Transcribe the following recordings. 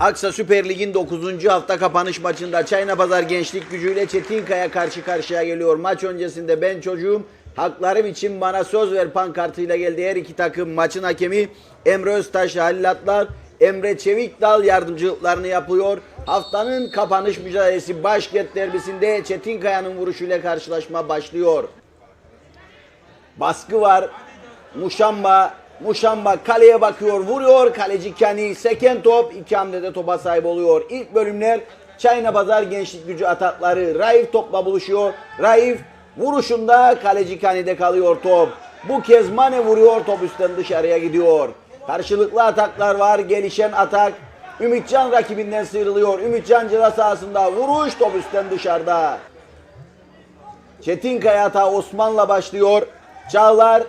Aksa Süper Lig'in 9. hafta kapanış maçında Çayna Pazar Gençlik gücüyle Çetinkaya karşı karşıya geliyor. Maç öncesinde ben çocuğum haklarım için bana söz ver pankartıyla geldi her iki takım. Maçın hakemi Emre Öztaş, Halil Atlar, Emre Çevikdal yardımcılıklarını yapıyor. Haftanın kapanış mücadelesi başkent derbisinde Çetinkaya'nın vuruşuyla karşılaşma başlıyor. Baskı var. Muşamba Muşamba kaleye bakıyor, vuruyor. Kaleci Kani seken top. iki hamlede topa sahip oluyor. İlk bölümler Çayna Pazar Gençlik Gücü atakları. Raif topla buluşuyor. Raif vuruşunda kaleci Kani'de kalıyor top. Bu kez Mane vuruyor. Top üstten dışarıya gidiyor. Karşılıklı ataklar var. Gelişen atak. Ümitcan rakibinden sıyrılıyor. Ümitcan ceza sahasında vuruş top üstten dışarıda. Çetinkaya hata Osman'la başlıyor. Çağlar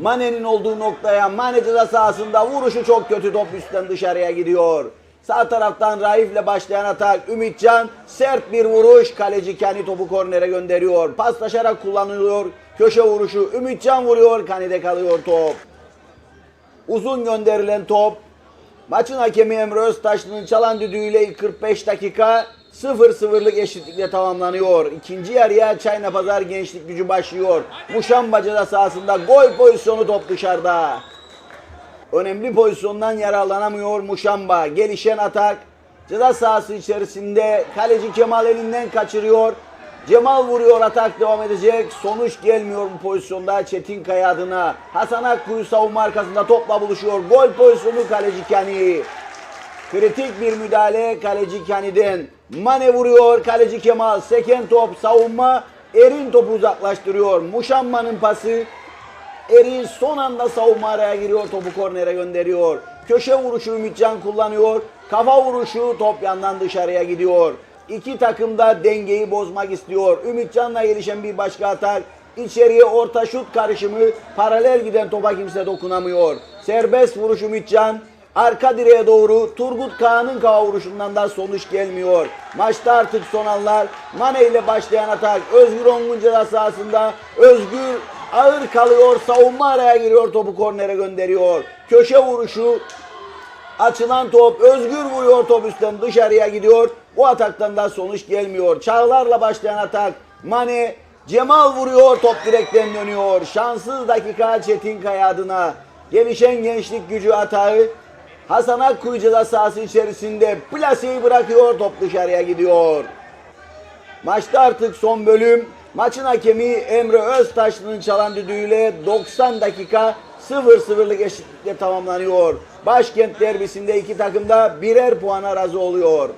Mane'nin olduğu noktaya Mane ceza sahasında vuruşu çok kötü top üstten dışarıya gidiyor. Sağ taraftan Raif'le başlayan atak Ümitcan sert bir vuruş kaleci kendi topu kornere gönderiyor. Paslaşarak kullanılıyor. Köşe vuruşu Ümitcan vuruyor Kani'de kalıyor top. Uzun gönderilen top Maçın hakemi Emre Öztaşlı'nın çalan düdüğüyle ilk 45 dakika 0-0'lık eşitlikle tamamlanıyor. İkinci yarıya Çayna Pazar Gençlik Gücü başlıyor. Muşamba ceza sahasında gol pozisyonu top dışarıda. Önemli pozisyondan yararlanamıyor Muşamba. Gelişen atak ceza sahası içerisinde kaleci Kemal elinden kaçırıyor. Cemal vuruyor atak devam edecek. Sonuç gelmiyor bu pozisyonda Çetinkaya adına. Hasan Akkuyu savunma arkasında topla buluşuyor. Gol pozisyonu kaleci Kani. Kritik bir müdahale kaleci Kani'den. Mane vuruyor kaleci Kemal. Seken top savunma. Erin topu uzaklaştırıyor. Muşamba'nın pası. Erin son anda savunma araya giriyor. Topu kornere gönderiyor. Köşe vuruşu Ümitcan kullanıyor. Kafa vuruşu top yandan dışarıya gidiyor. İki takım da dengeyi bozmak istiyor. Ümitcan'la gelişen bir başka atak. İçeriye orta şut karışımı. Paralel giden topa kimse dokunamıyor. Serbest vuruş Ümitcan. Arka direğe doğru Turgut Kağan'ın kafa vuruşundan da sonuç gelmiyor. Maçta artık son anlar. Mane ile başlayan atak. Özgür Ongun sahasında. Özgür ağır kalıyor. Savunma araya giriyor. Topu kornere gönderiyor. Köşe vuruşu Açılan top Özgür vuruyor top üstten dışarıya gidiyor. Bu ataktan da sonuç gelmiyor. Çağlarla başlayan atak Mane Cemal vuruyor top direkten dönüyor. Şanssız dakika Çetinkaya adına. Gelişen gençlik gücü atağı Hasan Akkuyu ceza sahası içerisinde plaseyi bırakıyor top dışarıya gidiyor. Maçta artık son bölüm. Maçın hakemi Emre Öztaşlı'nın çalan düdüğüyle 90 dakika 0-0'lık eşitlikle tamamlanıyor. Başkent derbisinde iki takım da birer puana razı oluyor.